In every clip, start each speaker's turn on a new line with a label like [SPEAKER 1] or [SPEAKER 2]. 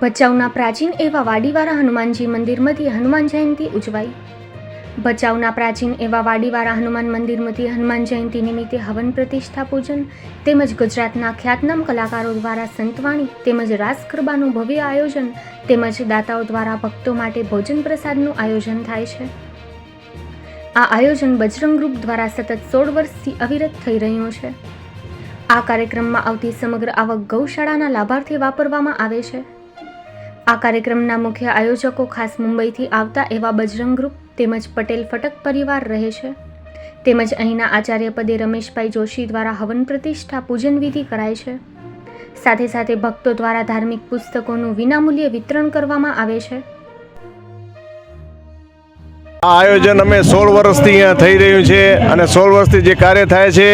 [SPEAKER 1] ભચાઉના પ્રાચીન એવા વાડીવાળા હનુમાનજી મંદિરમાંથી હનુમાન જયંતી ઉજવાઈ. ભચાઉના પ્રાચીન એવા વાડીવાળા હનુમાન મંદિરમાંથી હનુમાન જયંતી નિમિત્તે હવન પ્રતિષ્ઠા પૂજન, તેમજ ગુજરાતના ખ્યાતનામ કલાકારો દ્વારા સંતવાણી, તેમજ રાસ ગરબાનું ભવ્ય આયોજન, તેમજ દાતાઓ દ્વારા ભક્તો માટે ભોજન પ્રસાદનું આયોજન થાય છે. આ આયોજન બજરંગ ગ્રુપ દ્વારા સતત સોળ વર્ષથી અવિરત થઈ રહ્યું છે. આ કાર્યક્રમમાં આવતી સમગ્ર આવક ગૌશાળાના લાભાર્થે વાપરવામાં આવે છે. આ કાર્યક્રમના મુખ્ય આયોજકો ખાસ મુંબઈથી આવતા એવા બજરંગ ગ્રુપ તેમજ પટેલ ફટક પરિવાર રહે છે. તેમજ અહીંના આચાર્ય પદે રમેશભાઈ જોશી દ્વારા હવન પ્રતિષ્ઠા પૂજન વિધિ કરાય છે. સાથે સાથે ભક્તો દ્વારા ધાર્મિક પુસ્તકોનું વિનામૂલ્યે વિતરણ કરવામાં આવે છે.
[SPEAKER 2] આ આયોજન અમે સોળ વર્ષથી અહીંયા થઈ રહ્યું છે અને સોળ વર્ષથી જે કાર્ય થાય છે,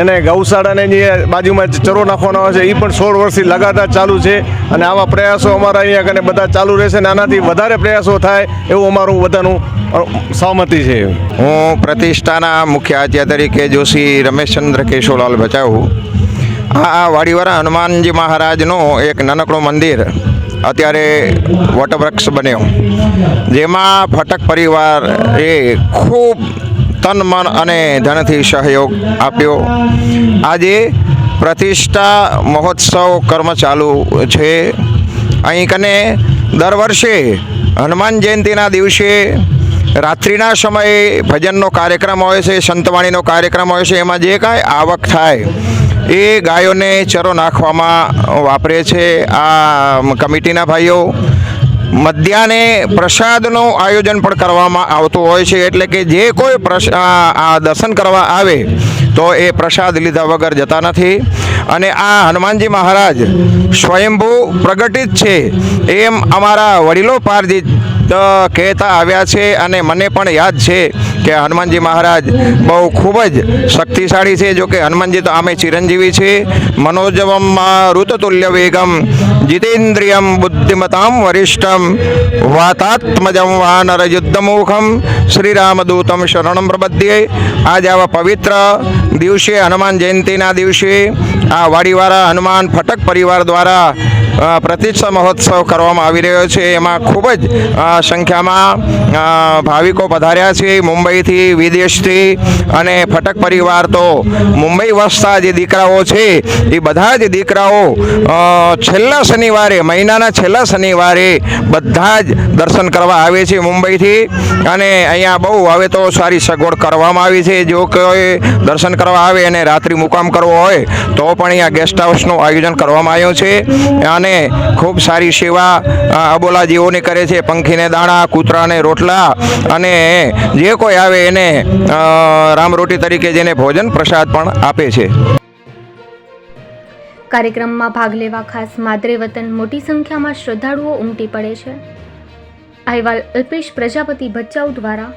[SPEAKER 2] એને ગૌશાળાને જે બાજુમાં ચરો નાખવાનો આવે છે એ પણ સોળ વર્ષથી લગાતાર ચાલુ છે અને આવા પ્રયાસો અમારા અહીંયા કને બધા ચાલુ રહેશે અને આનાથી વધારે પ્રયાસો થાય એવું અમારું બધાનું સહમતિ છે.
[SPEAKER 3] હું પ્રતિષ્ઠાના મુખ્ય આચાર્ય તરીકે જોશી રમેશચંદ્ર કેશોલાલ બચાવ. આ વાડીવાળા હનુમાનજી મહારાજનું એક નાનકડું મંદિર અત્યારે વટવૃક્ષ બન્યો. જેમાં ફટક પરિવાર ખૂબ તન, મન અને ધનથી સહયોગ આપ્યો. આજે પ્રતિષ્ઠા મહોત્સવ કર્મ ચાલુ છે. અહીં કને દર વર્ષે હનુમાન જયંતિના દિવસે રાત્રિના સમયે ભજનનો કાર્યક્રમ હોય છે, સંતવાણીનો કાર્યક્રમ હોય છે, એમાં જે કાંઈ આવક થાય એ ગાયોને ચરો નાખવામાં વાપરે છે. આ કમિટીના ભાઈઓ મધ્યાને પ્રસાદનું આયોજન પણ કરવામાં આવતું હોય છે. એટલે કે જે કોઈ આ દર્શન કરવા આવે તો એ પ્રસાદ લીધા વગર જતા નથી. અને આ હનુમાનજી મહારાજ સ્વયંભૂ પ્રગટિત છે એમ અમારા વડીલો પારજી કહેતા આવ્યા છે અને મને પણ યાદ છે કે હનુમાનજી મહારાજ બહુ ખૂબ જ શક્તિશાળી છે, જો કે હનુમાનજી તો આમે ચિરંજીવી છે. મનોજવમ ઋતુતુલ્ય વેગમ, જીતેન્દ્રિયમ બુદ્ધિમતામ વરિષ્ઠમ, વાતાત્મજમ વાનર યુદ્ધમુખમ શ્રીરામદૂતમ શરણમ પ્રબધ્યે આજ આવા પવિત્ર દિવસે હનુમાન જયંતિના દિવસે આ વાડીવાળા હનુમાન ફટક પરિવાર દ્વારા પ્રતિષ્ઠા મહોત્સવ કરવામાં આવી રહ્યો છે. એમાં ખૂબ જ સંખ્યામાં ભાવિકો પધાર્યા છે. મુંબઈથી વિદેશથી અને ફટક પરિવાર તો મુંબઈ વસતા જે દીકરાઓ છે, એ બધા જ દીકરાઓ છેલ્લા શનિવારે, મહિનાના છેલ્લા શનિવારે બધા જ દર્શન કરવા આવે છે મુંબઈથી. અને અહીંયા બહુ હવે તો સારી સગવડ કરવામાં આવી છે. જો કોઈ દર્શન કરવા આવે અને રાત્રિ મુકામ કરવો હોય, તો પણ અહીંયા ગેસ્ટ હાઉસનું આયોજન કરવામાં આવ્યું છે. અને ખૂબ સારી સેવા અબોલા જીવોની કરે છે. પંખીને દાણા, કૂતરાને રોટલા અને જે કોઈ આવે એને રામરોટી તરીકે જેને ભોજન પ્રસાદ પણ આપે છે.
[SPEAKER 1] કાર્યક્રમમાં ભાગ લેવા ખાસ માદરે વતન મોટી સંખ્યામાં શ્રદ્ધાળુઓ ઉમટી પડે છે. અહેવાલ અલ્પેશ પ્રજાપતિ ભચાઉ દ્વારા